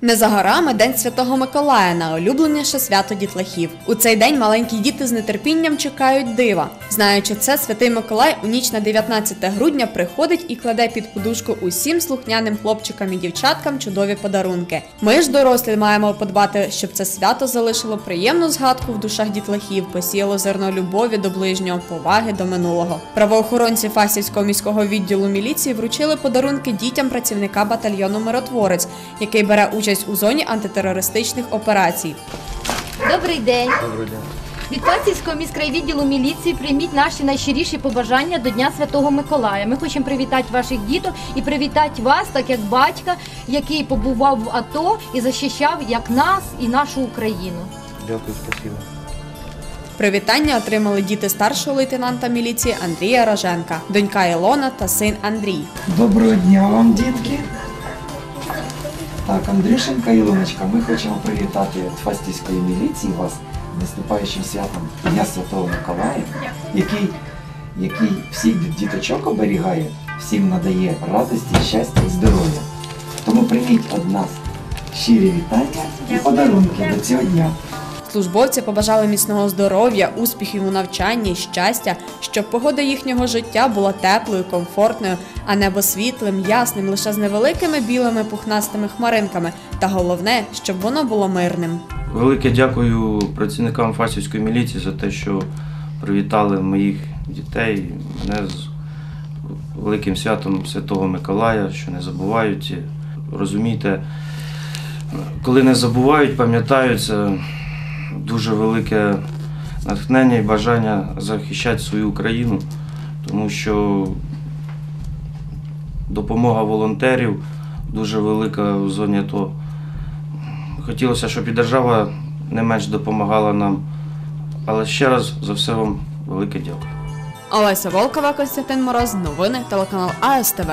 Не за горами День Святого Миколая, найулюбленіше свято дітлахів. У цей день маленькі діти з нетерпінням чекають дива. Знаючи це, святий Миколай у ніч на 19 грудня приходить і кладе під подушку усім слухняним хлопчикам і дівчаткам чудові подарунки. Ми ж, дорослі, маємо подбати, щоб це свято залишило приємну згадку в душах дітлахів, посіяло зерно любові до ближнього, поваги до минулого. Правоохоронці Фастівського міського відділу міліції вручили подарунки дітям працівника батальйону Миротворець, який бере участь у зоні антитерористичних операцій. Добрий день. Доброго дня. Від Фастівського міськрайвідділу міліції прийміть наші найщиріші побажання до Дня Святого Миколая. Ми хочемо привітати ваших діток і привітати вас, так як батька, який побував в АТО і захищав як нас і нашу Україну. Дякую, спасибо. Привітання отримали діти старшого лейтенанта міліції Андрія Роженка, донька Ілона та син Андрій. Доброго дня вам, дітки. Так, Андрюшенька Ілоночка, ми хочемо привітати від Фастівської міліції вас наступаючим святом Дня Святого Миколая, який, який всіх діточок оберігає, всім надає радості, щастя і здоров'я. Тому прийміть від нас щирі вітання і подарунки до цього дня. Службовці побажали міцного здоров'я, успіхів у навчанні, щастя, щоб погода їхнього життя була теплою, комфортною, а небо світлим, ясним, лише з невеликими білими пухнастими хмаринками. Та головне, щоб воно було мирним. Велике дякую працівникам Фастівської міліції за те, що привітали моїх дітей, мене з великим святом Святого Миколая, що не забувають. Розумієте, коли не забувають, пам'ятають, це дуже велике натхнення і бажання захищати свою Україну, тому що допомога волонтерів дуже велика в зоні АТО. Хотілося, щоб і держава не менш допомагала нам. Але ще раз за все вам велике дякую. Олеся Волкова, Константин Мороз, новини, телеканал АСТВ.